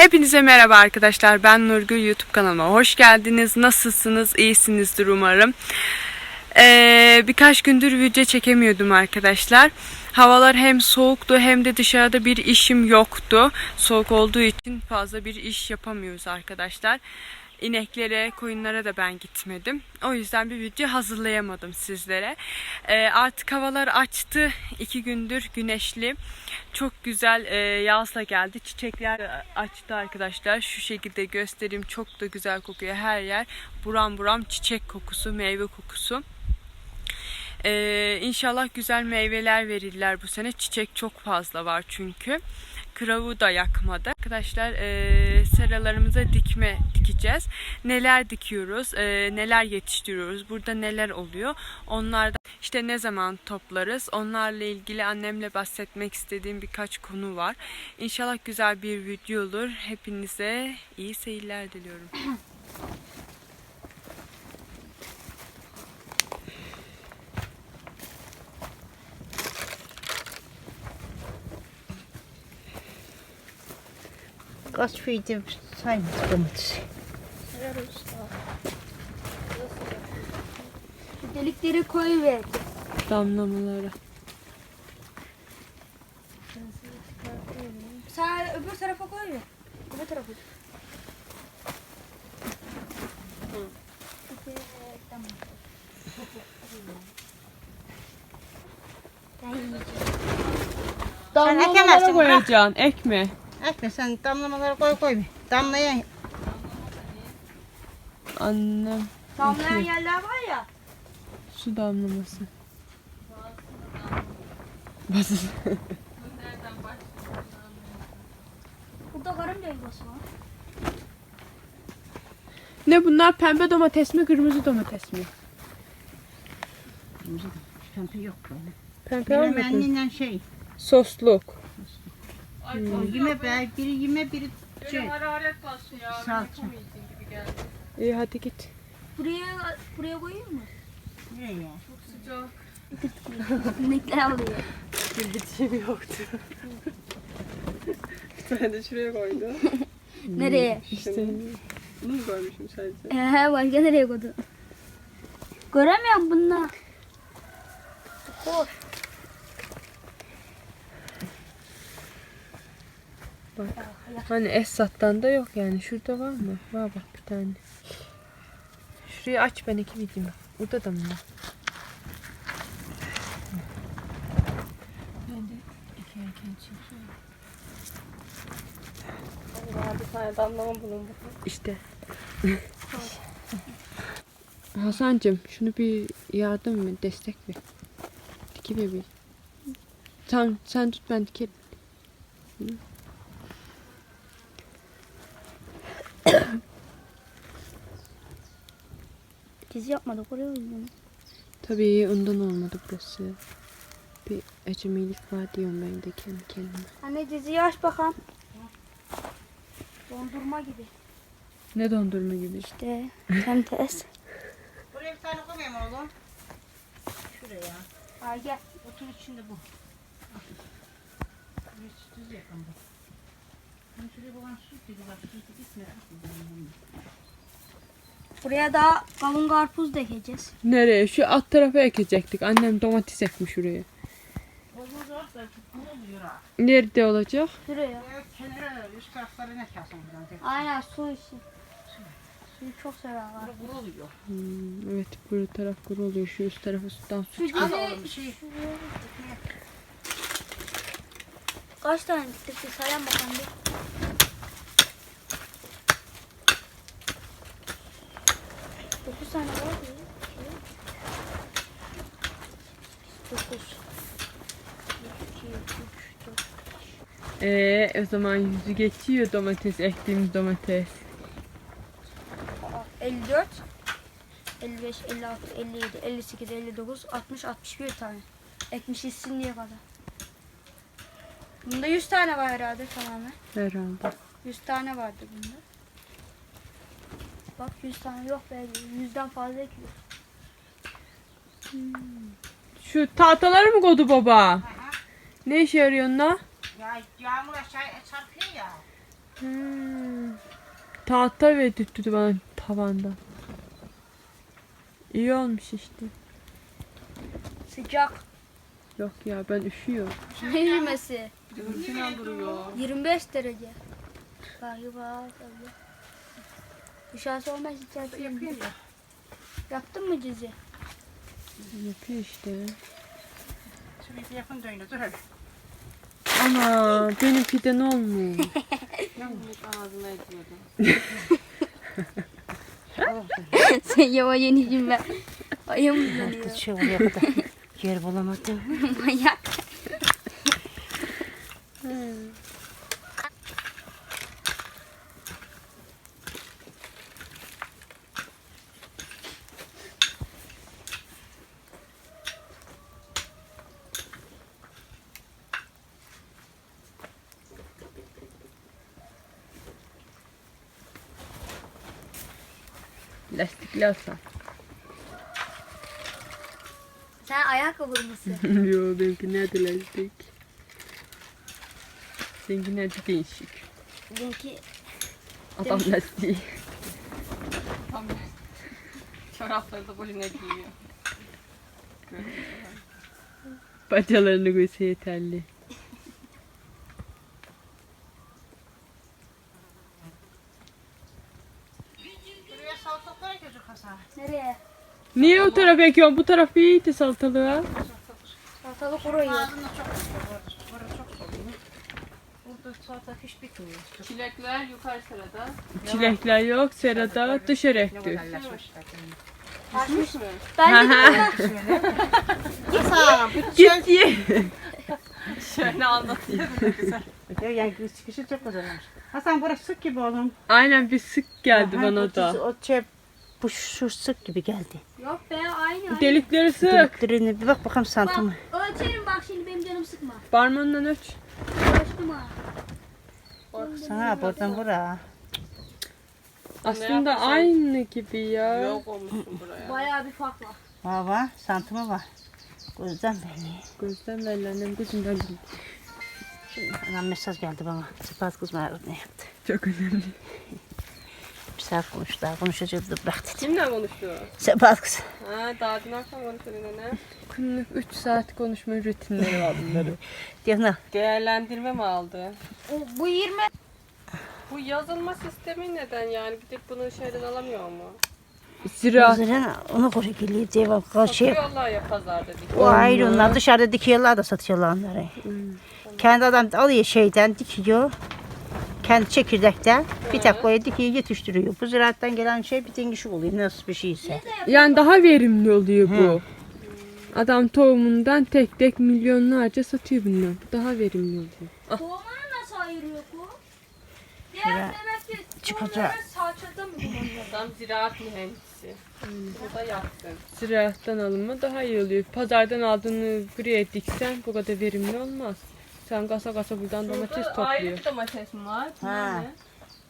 Hepinize merhaba arkadaşlar. Ben Nurgül YouTube kanalıma hoş geldiniz. Nasılsınız? İyisinizdir umarım. Ee, birkaç gündür video çekemiyordum arkadaşlar. Havalar hem soğuktu hem de dışarıda bir işim yoktu. Soğuk olduğu için fazla bir iş yapamıyoruz arkadaşlar. İneklere, koyunlara da ben gitmedim. O yüzden bir video hazırlayamadım sizlere. Ee, artık havalar açtı. İki gündür güneşli. Çok güzel e, yaz da geldi. Çiçekler açtı arkadaşlar. Şu şekilde göstereyim. Çok da güzel kokuyor her yer. Buram buram çiçek kokusu, meyve kokusu. Ee, inşallah güzel meyveler verirler bu sene. Çiçek çok fazla var çünkü. Kıravu da yakmadı. Arkadaşlar e, seralarımıza dikme dikeceğiz. Neler dikiyoruz, e, neler yetiştiriyoruz, burada neler oluyor. Onlardan işte ne zaman toplarız. Onlarla ilgili annemle bahsetmek istediğim birkaç konu var. İnşallah güzel bir video olur. Hepinize iyi seyirler diliyorum. Kaç fiyatı sayın domates. Şu delikleri koy ver. Damlamaları. Sen öbür tarafa koy ver. Öbür tarafa. Bırak. koyacaksın. Ekme. Ekme sen damlamaları koy koy. bir. Damlayan Annem Damlayan yerler var ya. su damlaması. Burada karınca yuvası var. ne bunlar pembe domates mi kırmızı domates mi? Şampi yok böyle. Pembe Benim olmadı. annemden şey. Sosluk. Yeme be, biri yeme biri şey. Hararet bastı ya. Salça. Yapamayacağım gibi geldi. İyi hadi git. Buraya buraya koyayım mı? Nereye ya? Çok sıcak. İnekler alıyor. Bildiğim yoktu. Bir tane de şuraya koydu. Nereye? İşte bunu mu koymuşum sadece? He başka nereye koydu? Göremiyorum bunlar. Koy. Bak. Hani Esat'tan da yok yani. Şurada var mı? Var bak bir tane. Şurayı aç ben iki vidimi. Burada da mı var? Ben de iki erken çekiyorum. Bir tane damlama bulun. İşte. Hasan'cığım şunu bir yardım mı destek ver. Diki bir. Sen, sen tut ben dikerim. Dizi yapmadık oraya uyuyorum. Tabii ondan olmadı burası. Bir acemilik var diyorum ben de kendi kendime. Anne diziyi aç bakalım. Dondurma gibi. Ne dondurma gibi. İşte sen test. Buraya bir tane koymayayım oğlum. Şuraya. Ay gel. Otur içinde bu. Düz yakın bu. Ben şuraya babam su dedi bak su gitme. Buraya daha kavun karpuz da ekeceğiz. Nereye? Şu alt tarafa ekecektik. Annem domates ekmiş şuraya. Nerede olacak? Şuraya. Ya kenara üst tarafları ne. Aynen su işi. Suyu çok severler. Kuru oluyor. Hmm, evet bu taraf kuru oluyor. Şu üst tarafı sudan su. Şu oğlum şey. Kaç tane bitirdi sayan bakalım bir. Dokuz tane var mı? Dokuz. Ee, o zaman yüzü geçiyor domates ektiğimiz domates. Aa, 54, 55, 56, 57, 58, 59, 60, 61 tane. Ekmiş içsin diye kadar. Bunda 100 tane var herhalde tamamen. Herhalde. 100 tane vardı bunda. Bak 100 tane yok be. 100'den fazla ekiyor. Şu tahtaları mı koydu baba? Ne işe yarıyor onlar? Ya yağmur aşağı çarpıyor ya. Hmm. Tahta verdirtti bana tavanda. İyi olmuş işte. Sıcak. Yok ya ben üşüyorum. Ne yürümesi? Fena duruyor. 25 derece. Galiba tabii. Dışarısı olmaz içerisi yapıyor ya. Yaptın mı cizi? Yapıyor işte. Şurayı bir yakın döndü. Dur hadi. Ana benimki de ne olmuş? Ağzına ediyordum. Sen yava yeniyim ben. Ayağım uzanıyor. Şey oraya kadar yer bulamadım. Manyak. Olsa. Sen ayakkabı mısın? Yo benimki nerede lastik? Seninki nerede değişik? Benimki Adam lastiği. Tam Çorapları da boşuna giyiyor. Paçalarını göğse yeterli. Buraya Hasan. nereye? Niye o tarafa ekiyorsun? Bu taraf iyiydi salatalığa. Salatalık orayı. Ağzında çok. Orada çok oluyor. Burada salatalık hiç bitmiyor. Çilekler yukarı sırada. Çilekler yok, serada dışarı ekti. Açmış mı? Ben de. Git ye. Şöyle anlatıyor. Ya yani çıkışı çok güzel olmuş. Hasan burası sık gibi oğlum. Aynen bir sık geldi Aha, bana da. O şey bu şu sık gibi geldi. Yok be aynı aynı. Delikleri sık. Deliklerini bir bak bakalım. Bak ölçerim bak şimdi benim canım sıkma. Parmağından ölç. Ölçtüm ha. Sana buradan bura. Aslında aynı gibi ya. Yok olmuşsun buraya. Bayağı bir fark var. Var var santımı var. Gözden belli. Gözden belli annem gözümden belli. Şimdi hemen mesaj geldi bana. Sıfat kız ne yaptı? Çok önemli. Bir saat konuştu daha konuşacağız da bırak dedi. Kimle konuştu? Sıfat kız. Ha daha dün akşam konuştu ne? Günlük 3 saat konuşma rutinleri var bunların. Diyor? Değerlendirme mi aldı? O, bu 20. Bu yazılma sistemi neden yani gidip bunu şeyden alamıyor mu? Ziraat. Üzerine ona göre geliyor diye bak. Şey, Satıyorlar ya pazarda dik. o ayrı onlar dışarıda dikiyorlar da satıyorlar onları. Kendi adam alıyor şeyden dikiyor. Kendi çekirdekten bir tek koyuyor dikiyor yetiştiriyor. Bu ziraattan gelen şey bir dengişi oluyor nasıl bir şeyse. Yani daha verimli oluyor bu. Adam tohumundan tek tek milyonlarca satıyor bundan. Bu daha verimli oluyor. Tohumunu nasıl ayırıyor bu? Diğer demek ki çıkacak. tohumları salçada mı kullanıyor? Adam ziraat mühendisi. Bu da yapsın. Ziraattan alınma daha iyi oluyor. Pazardan aldığını buraya diksen bu kadar verimli olmaz. Sen kasa kasa buradan domates Burada ayrı topluyor. bir domates mi var? Ha. Ne?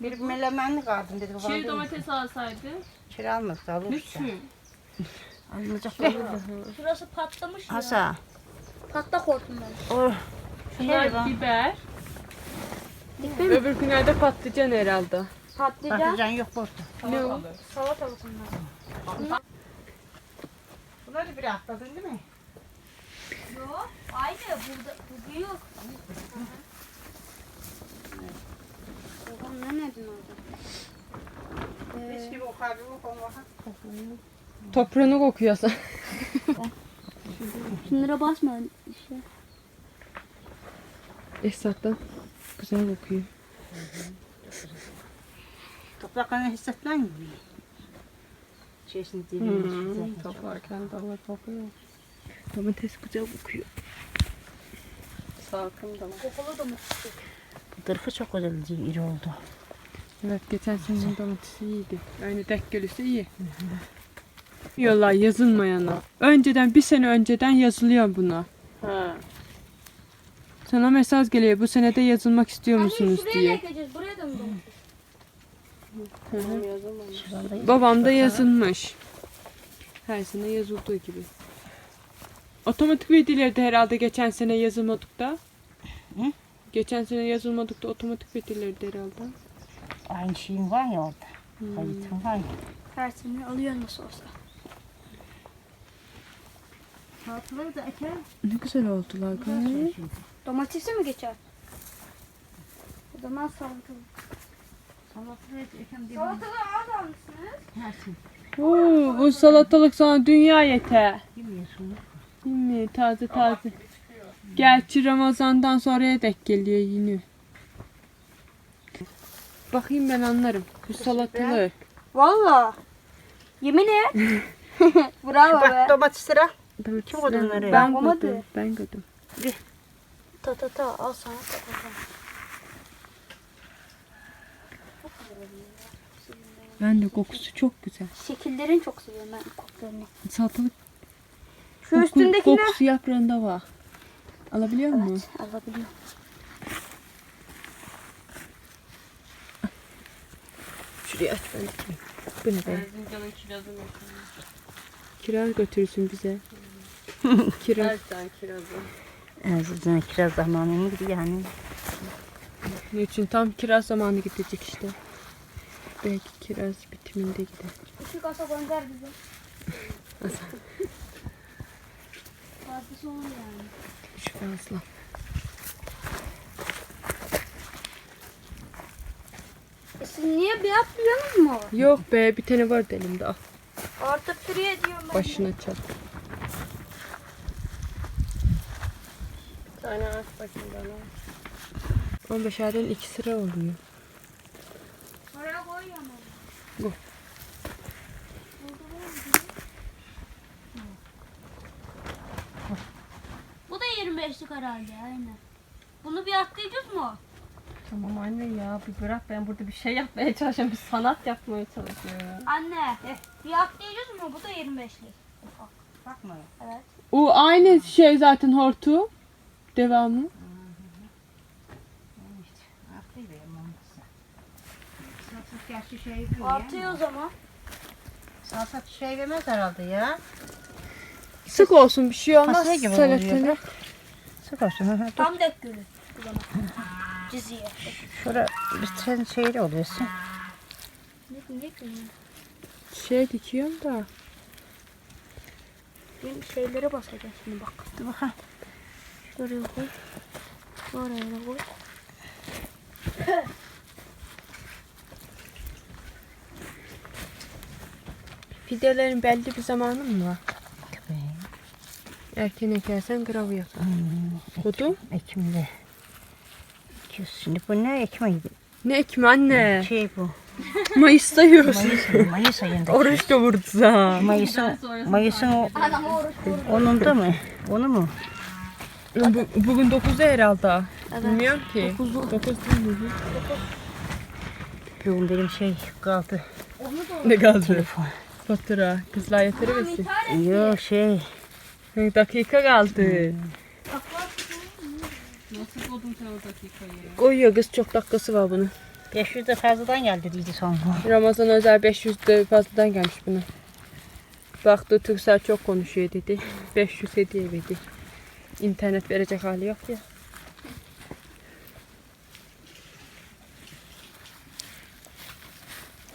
Bir melemenlik aldım dedi. Çiğ domates alsaydı. Çeri almadı da alır Hiç işte. mi? Alınacak Şurası patlamış ya. Asa. Patlak hortum ben. O Şunlar şey var. biber. Öbür günlerde patlıcan herhalde. Patlıcan. Patlıcan yok burada. Ne o? salatalık. Salatalık bunlar. Bunları bir atladın değil mi? Yok. Aynı burada. Bu büyük. Oğlum ne nedin orada? Mis gibi kokar bir kokar. Toprağını kokuyorsan. Şunlara basma işte. Esat'tan güzel kokuyor. Topraklarını hissetmen mi? Şeysini dibini toplarken dava kokuyor. Domates güzel kokuyor. Salkım da var. Kokulu da mı çıkıyor? Bu tırfı çok güzel iri oldu. Evet geçen senenin domatesi iyiydi. Aynı denk gelirse iyi. Yolla yazılmayana. Önceden bir sene önceden yazılıyor buna. Ha. Sana mesaj geliyor bu senede yazılmak istiyor musunuz diye. Buraya da mı domates? Babam da yazılmış. Her sene yazıldığı gibi. Otomatik verilirdi herhalde geçen sene yazılmadık da. Hı? Geçen sene yazılmadık da otomatik verilirdi herhalde. Aynı şeyin var ya orada. Kayıtın var ya. Her sene alıyor nasıl olsa. Salataları da eker. Ne güzel oldular gayet. Domatesi mi geçer? O zaman salatalık. Salataları da ekem diye. Salatalığı az almışsınız. Hersin. Oo, bu salatalık sana dünya yeter. Yemiyorsun. Değil mi? Taze taze. Gerçi Ramazan'dan sonraya dek geliyor yine. Bakayım ben anlarım. Bu salatalık. Valla. Yemin et. Bravo be. Bak domatesleri al. Evet, Kim koydu bunları ya? Ben Olmadı. koydum. Ben koydum. Ta ta ta al sana ta ta ta. Ben de kokusu çok güzel. Şekillerini çok seviyorum ben kokularını. Salatalık Şu koku, üstündeki ne? kokusu yaprağında var. Alabiliyor musun? Evet alabiliyorum. Şuraya aç ben tutayım. Bu ne be? Erzincan'ın kirazı meşhur. Kiraz götürürsün bize. Kiraz. Erzincan kirazı. Erzincan'a kiraz zamanı mı yani? Ne için? Tam kiraz zamanı gidecek işte. Belki kiraz bitiminde gider. İki kasa gönder bize. Fazlası olur yani. Şu fazla. E siz niye bir yapmıyorsunuz mu? Yok be bir tane vardı elimde. Al Artık free ediyorum ben. başına çal. Bir tane aç bakayım bana. 15 aydan 2 sıra oluyor. Oraya koyuyorum onu. Bu. Da 25'lik herhalde aynen. Bunu bir atlayacağız mı? Tamam anne ya bir bırak ben burada bir şey yapmaya çalışıyorum. Bir sanat yapmaya çalışıyorum. Anne bir atlayacağız mı? Bu da 25'lik. Bakma. Evet. O aynı şey zaten hortu. Devamı. Salatalık gerçi şey değil. Artıyor o zaman. Salatalık şey vermez herhalde ya. Sık olsun bir şey olmaz. Fasulye gibi oluyor Salatını. Sık olsun. hı hı. Dur. Tam dek gülü. O zaman. Ciziye. Şurada bir tane şeyli oluyorsun. Ne ne gülü? Şey dikiyorum da. Benim şeylere basacağım şimdi bak. Dur bakalım. Şuraya koy. Oraya da koy. Fidelerin belli bir zamanı mı var? Erken ekersen gravu yapar. Hmm, Kudu? Ekim'de. Ekiyoruz Şimdi bu ne ayı? Ne ekme anne? Şey bu. Mayıs'ta yiyoruz. Mayıs, Mayıs ayında. Oruç da vurdu Mayıs'ın, Mayıs'ın oruç. onunda mı? Onu mu? Bu, bugün 9'da herhalde. Evet. Bilmiyorum ki. 9'u. 9 değil mi? Bugün benim şey kaldı. Ne kaldı? Telefon. Fatura. Kızlar yatırıversin. Yok şey. Dakika kaldı. Nasıl buldun sen o dakikayı? Koyuyor kız çok dakikası var bunun. 500 de fazladan geldi dedi son. Ramazan özel 500 de fazladan gelmiş buna. Baktı Türksel çok konuşuyor dedi. 500 hediye verdi. İnternet verecek hali yok ya.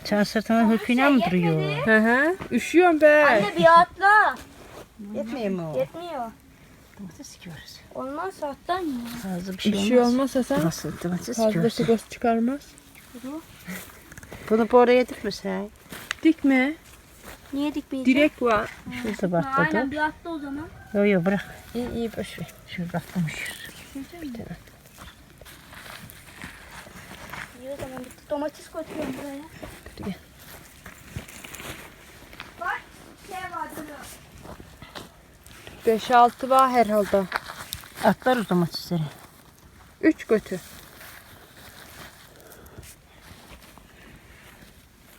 Sen sırtına hırkıyla mı duruyor? Hı hı. Üşüyorum be. Anne bir atla. Yetmiyor mu? Yetmiyor. Domates sikiyoruz. Olmaz saatten mi? Fazla bir şey Bir olmaz. şey olmazsa sen Nasıl domates fazlası sikiyoruz? göz çıkarmaz. Bunu bu oraya dikme sen. Dikme. Niye dikmeyeceğim? Direkt var. Şurada Ha, Aynen bir atla o zaman. Yok yok bırak. İyi iyi boş ver. Şurada patlamış. İyi o zaman bitti. Domates koyuyorum buraya. Kötü gel. Bak şey var burada. 5-6 var herhalde. Atlarız domatesleri. 3 götü.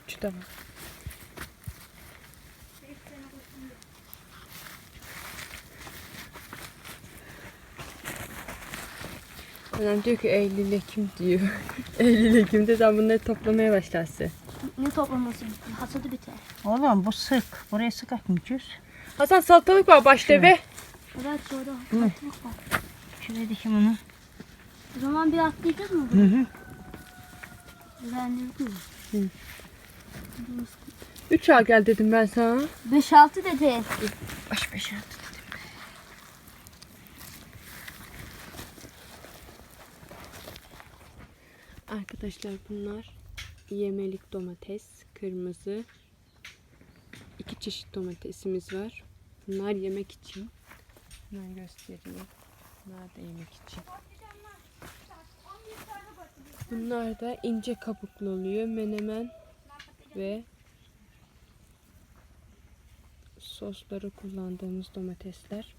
3 de var. Annem diyor ki Eylül Ekim diyor. Eylül Ekim'de sen bunları toplamaya başlarsın. Ne toplaması? Hasadı biter. Oğlum bu sık. Buraya sık akmayacağız. Hasan salatalık var başta be. Evet. Hı. Hasadık var. Şuraya dikim onu. O zaman bir atlayacağız mı? Hı hı. Beğendin mi? 3 al gel dedim ben sana. 5-6 dedi. Baş beş altı dedim. Arkadaşlar bunlar yemelik domates, kırmızı. iki çeşit domatesimiz var. Bunlar yemek için. Hemen göstereyim. Bunlar da yemek için. Bunlar da ince kabuklu oluyor. Menemen ve sosları kullandığımız domatesler.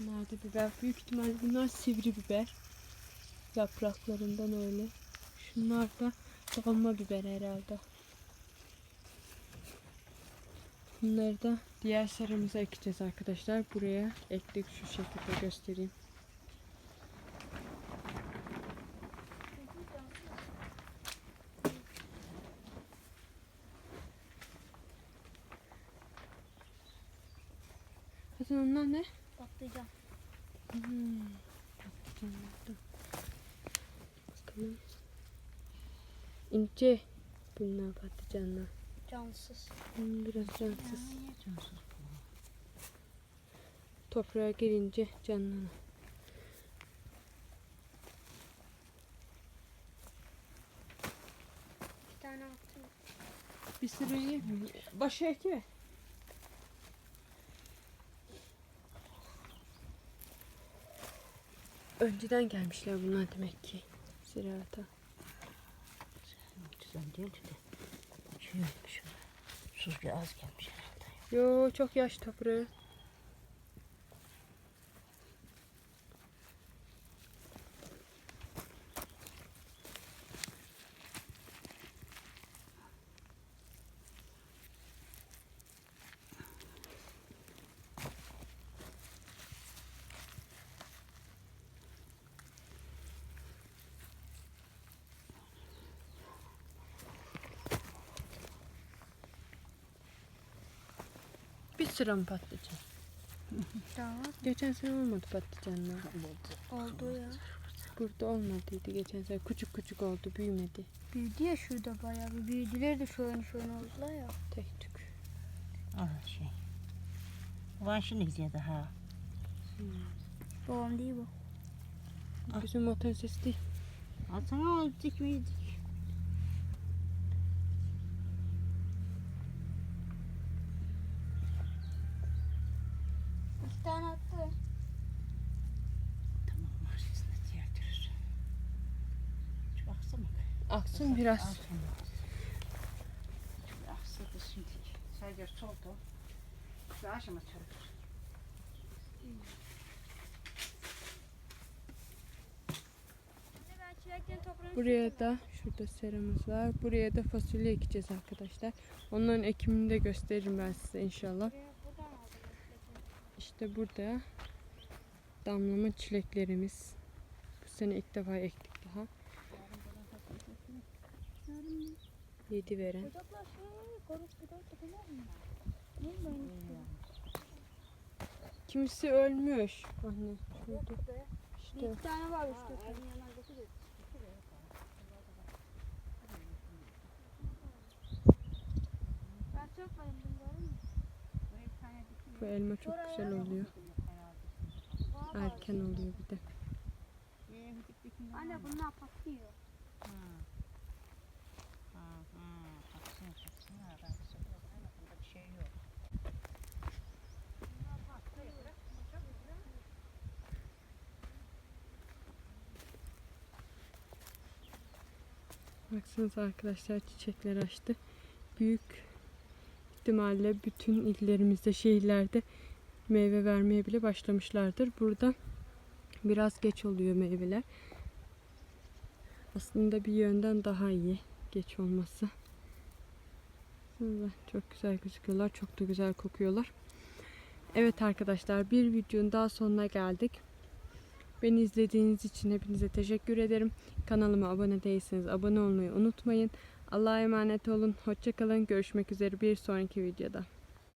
Bunlar da biber. Büyük ihtimal bunlar sivri biber. Yapraklarından öyle. Şunlar da dolma biber herhalde. Bunları da diğer seramıza ekeceğiz arkadaşlar. Buraya ektik şu şekilde göstereyim. Hasan onlar ne? Patlıcan. Hmm. patlıcanlar da. Bakalım. İnce bunlar patlıcanlar. Cansız. Hmm, biraz cansız. Toprağa girince canlanır. Bir tane attım. Bir sırayı başı eki. Önceden gelmişler bunlar demek ki. Ziraata. Güzel değil de. Şey olmuş. Bir az gelmiş herhalde. Yo çok yaş toprağı. Bir sıra mı patlıcan? Daha var. Geçen sene olmadı patlıcanlar. Oldu ya. Burada olmadıydı geçen sene. Küçük küçük oldu, büyümedi. Büyüdü ya şurada bayağı bir büyüdüler de şöyle şöyle oldular ya. Tek tük. Aha şey. Ulan şimdi gidiyor daha. Babam değil bu. Bizim motor sesi değil. Atsana o dikmeydik. İki tane attı. Tamam aslında tiyatros. Şu aksana. Aksın biraz. Şu aksa da şimdi. Sadece soldu. Şu aşama toprağını Buraya da şurada seramız var. Buraya da fasulye ekeceğiz arkadaşlar. Onların ekimini de gösteririm ben size inşallah. İşte burada damlama çileklerimiz. Bu sene ilk defa ektik daha. Yedi veren. Ocaklar şey, koruk bir de takılmaz mı? Ne ben Kimisi ölmüş. Anne şurada. İşte İki tane var üstte. Bu elma çok güzel oluyor. Erken oluyor bir de. Anne Baksanıza arkadaşlar çiçekler açtı. Büyük ihtimalle bütün illerimizde, şehirlerde meyve vermeye bile başlamışlardır. Burada biraz geç oluyor meyveler. Aslında bir yönden daha iyi geç olması. Çok güzel gözüküyorlar. Çok da güzel kokuyorlar. Evet arkadaşlar bir videonun daha sonuna geldik. Beni izlediğiniz için hepinize teşekkür ederim. Kanalıma abone değilseniz abone olmayı unutmayın. Allah'a emanet olun. Hoşçakalın. Görüşmek üzere bir sonraki videoda.